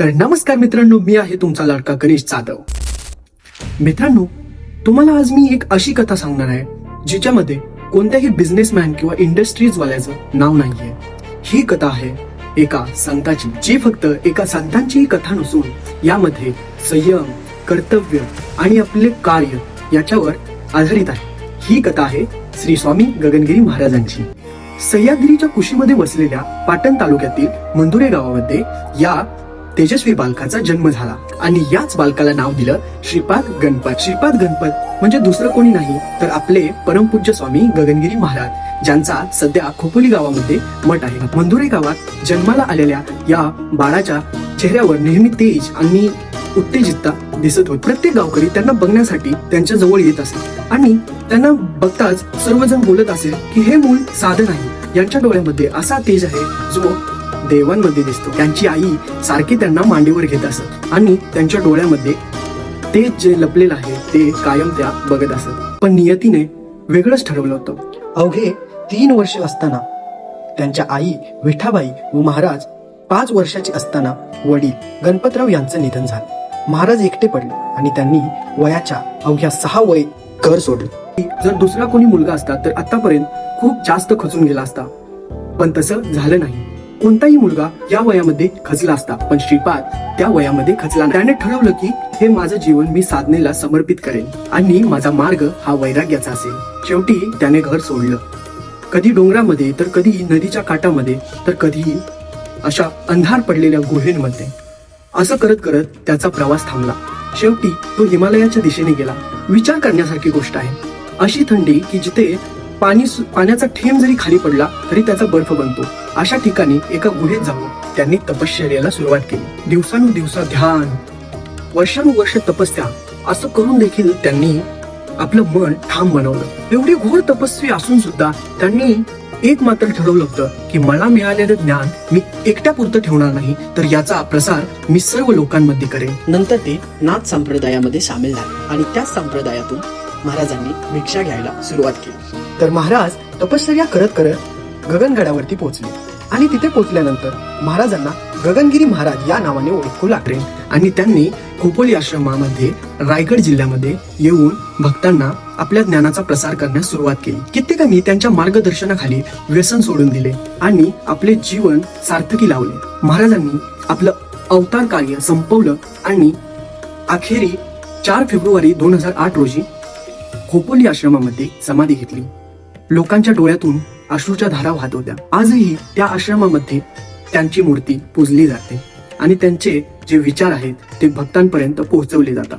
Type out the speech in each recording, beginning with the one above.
तर नमस्कार मित्रांनो मी आहे तुमचा लाडका गणेश जाधव. मित्रांनो तुम्हाला आज मी एक अशी कथा सांगणार आहे जिच्यामध्ये कोणत्याही बिझनेसमॅन किंवा इंडस्ट्रीज वाल्याचं नाव नाहीये. ही कथा आहे एका संताची जी फक्त एका संतांची कथा नसून यामध्ये संयम कर्तव्य आणि आपले कार्य याच्यावर आधारित आहे. ही कथा आहे श्री स्वामी गगनगिरी महाराजांची. सह्याद्रीच्या कुशीमध्ये वसलेल्या पाटण तालुक्यातील मंदुरे गावामध्ये या तेजस्वी बालकाचा जन्म झाला. आणि याच बालकाला नाव दिलं श्रीपाद गणपत. श्रीपाद गणपत म्हणजे दुसरं कोणी नाही तर आपले परमपूज्य स्वामी गगनगिरी महाराज ज्यांचा सध्या खोपोली गावामध्ये मठ आहे. मंदुरे गावात जन्माला आलेल्या या बाळाच्या चेहऱ्यावर नेहमी तेज आणि उत्तेजितता दिसत होती. प्रत्येक गावकरी त्यांना बघण्यासाठी त्यांच्या जवळ येत असे. आणि त्यांना बघताच सर्वजण बोलत असेल की हे मूल साधं नाही. यांच्या डोळ्यामध्ये असा तेज आहे जो देवांमध्ये दिसतो. त्यांची आई सारखी त्यांना मांडीवर घेत असत. आणि त्यांच्या डोळ्यामध्ये ते जे लपलेलं आहे ते कायम त्या बघत असत. पण नियतीने वेगळंच ठरवलं होतं. अवघे तीन वर्ष असताना त्यांच्या आई विठाबाई व महाराज पाच वर्षाचे असताना वडील गणपतराव यांचं निधन झालं. महाराज एकटे पडले आणि त्यांनी वयाच्या अवघ्या सहा वय घर सोडलं. जर दुसरा कोणी मुलगा असता तर आतापर्यंत खूप जास्त खचून गेला असता. पण तसं झालं नाही. कोणताही मुलगा या वयामध्ये खचला असता पण श्रीपाद त्या वयामध्ये खचला त्याने ठरवलं की हे माझं जीवन मी साधनेला समर्पित करेन आणि माझा मार्ग हा वैराग्याचा असेल. शेवटी त्याने घर सोडलं. कधी डोंगरामध्ये तर कधी नदीच्या काठामध्ये तर कधी अशा अंधार पडलेल्या गुहेमध्ये. असं करत करत त्याचा प्रवास थांबला. शेवटी तो हिमालयाच्या दिशेने गेला. विचार करण्यासारखी गोष्ट आहे. अशी थंडी की जिथे पाणी पाण्याचा थेंब जरी खाली पडला तरी त्याचा बर्फ बनतो. अशा ठिकाणी एका गुहेत जाऊन त्यांनी तपश्चर्याला सुरुवात केली. दिवसानुदिवसा ध्यान वर्षानुवर्ष तपस्या असं करून देखील त्यांनी आपलं मन ठाम बनवलं. एवढी घोर तपस्वी असून सुद्धा त्यांनी एक मात्र ठरवलं होतं की मला मिळालेलं ज्ञान मी एकट्या पुरतं ठेवणार नाही तर याचा प्रसार मी सर्व लोकांमध्ये करेन. नंतर ते नाथ संप्रदायामध्ये सामील झाले आणि त्याच संप्रदायातून महाराजांनी भिक्षा घ्यायला सुरुवात केली. तर महाराज तपश्चर्या करत करत गगनगडावरती पोहोचले. आणि तिथे पोहोचल्यानंतर महाराजांना गगनगिरी महाराज या नावाने ओळखू लागले. आणि त्यांनी खोपोली आश्रमामध्ये रायगड जिल्ह्यामध्ये येऊन भक्तांना आपल्या ज्ञानाचा प्रसार करण्यास सुरुवात केली. कित्येकांनी त्यांच्या मार्गदर्शनाखाली व्यसन सोडून दिले आणि आपले जीवन सार्थकी लावले. महाराजांनी आपलं अवतार कार्य संपवलं आणि अखेरी चार फेब्रुवारी दोन हजार आठ रोजी खोपोली आश्रमामध्ये समाधी घेतली. लोकांच्या डोळ्यातून अश्रूच्या धारा वाहत होत्या. आजही त्या आश्रमामध्ये त्यांची मूर्ती पूजली जाते आणि त्यांचे जे विचार आहेत ते भक्तांपर्यंत पोहोचवले जातात.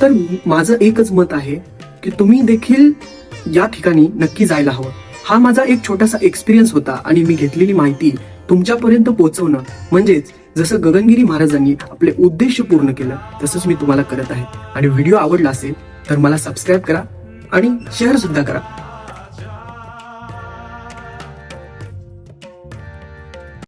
तर माझं एकच मत आहे की तुम्ही देखील या ठिकाणी नक्की जायला हवं. हा माझा एक छोटासा एक्सपिरियन्स होता आणि मी घेतलेली माहिती तुमच्यापर्यंत पोहोचवणं म्हणजेच जसं गगनगिरी महाराजांनी आपले उद्देश पूर्ण केलं तसंच मी तुम्हाला करत आहे. आणि व्हिडिओ आवडला असेल तर मला सबस्क्राईब करा आणि शेअर सुद्धा करा.